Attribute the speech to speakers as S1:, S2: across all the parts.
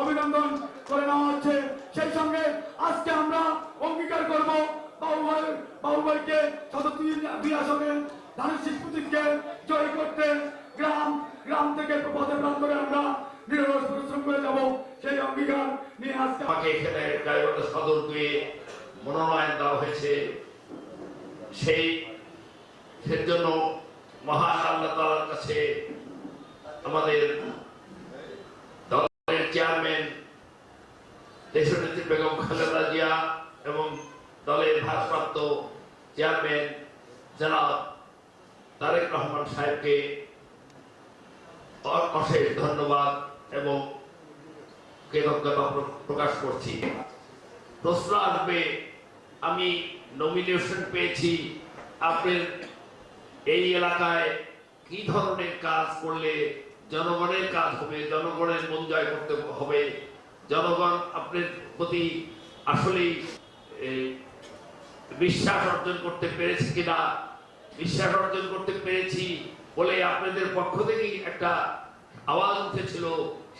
S1: অভিনন্দন করে নেওয়া হচ্ছে। সেই সঙ্গে আজকে আমরা অঙ্গীকার করব বাবু ভাই বাবু ভাইকে শত দুই দুই আসনে ধানের শীষ জয় করতে। গ্রাম গ্রাম থেকে পথে প্রান্তরে আমরা করে যাব। সেই অঙ্গীকার নিয়ে আজকে
S2: আমাকে এখানে সদর দুয়ে মনোনয়ন দেওয়া হয়েছে। সেই সেজন্য মহান কাছে আমাদের দলের চেয়ারম্যান দলের ভারপ্রাপ্ত চেয়ারম্যান জনাব তারেক রহমান সাহেবকে অশেষ ধন্যবাদ এবং কৃতজ্ঞতা প্রকাশ করছি। প্রশ্ন আসবে, আমি নমিনেশন পেয়েছি, আপনার এই এলাকায় কি ধরনের কাজ করলে জনগণের কাজ হবে, জনগণের মন জয় করতে হবে? জনগণ আপনার প্রতি আসলেই বিশ্বাস অর্জন করতে পেরেছি কিনা? বিশ্বাস অর্জন করতে পেরেছি বলে আপনাদের পক্ষ থেকেই একটা আওয়াজ উঠেছিল।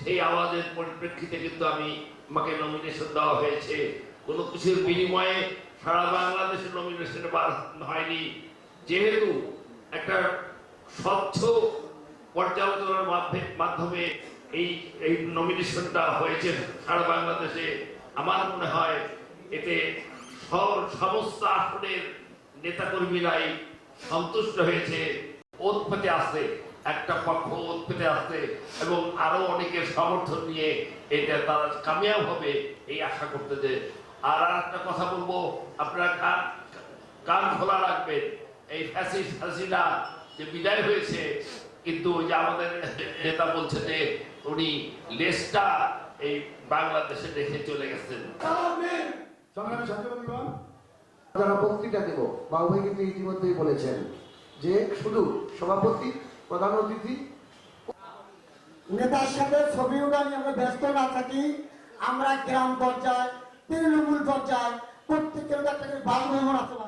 S2: সেই আওয়াজের পরিপ্রেক্ষিতে কিন্তু আমি আমাকে নমিনেশন দেওয়া হয়েছে। কোনো কিছুর বিনিময়ে সারা বাংলাদেশের নমিনেশনে হয়নি। যেহেতু একটা স্বচ্ছ পর্যালোচনার মাধ্যমে এই এই নমিনেশনটা হয়েছে সারা বাংলাদেশে। আমার মনে হয় এতে সমস্ত আসনের নেতাকর্মীরাই সন্তুষ্ট হয়েছে। ওত পেতে আসছে, একটা পক্ষ ওত পেতে আসছে এবং আরও অনেকের সমর্থন নিয়ে এটা তারা কামিয়াব হবে এই আশা করতে যে আর আর একটা কথা বলব, আপনারা কান কান খোলা রাখবেন। এই ফ্যাসিস হাসিনা যে বিদায় হয়েছে কিন্তু ওই যে আমাদের নেতা বলছে যে উনি লেসটা এই বাংলাদেশে রেখে চলে গেছেন।
S1: সংগ্রামী সাথী বন্ধুগণ
S3: যারা বক্তৃতা দেব বাবু কিন্তু ইতিমধ্যেই বলেছেন যে শুধু সভাপতি প্রধান অতিথি
S4: নেতার সাথে ছবি আমরা ব্যস্ত না থাকি। আমরা গ্রাম পর্যায়ে তৃণমূল পর্যায়ে প্রত্যেকের একটা বাসভবন আছে।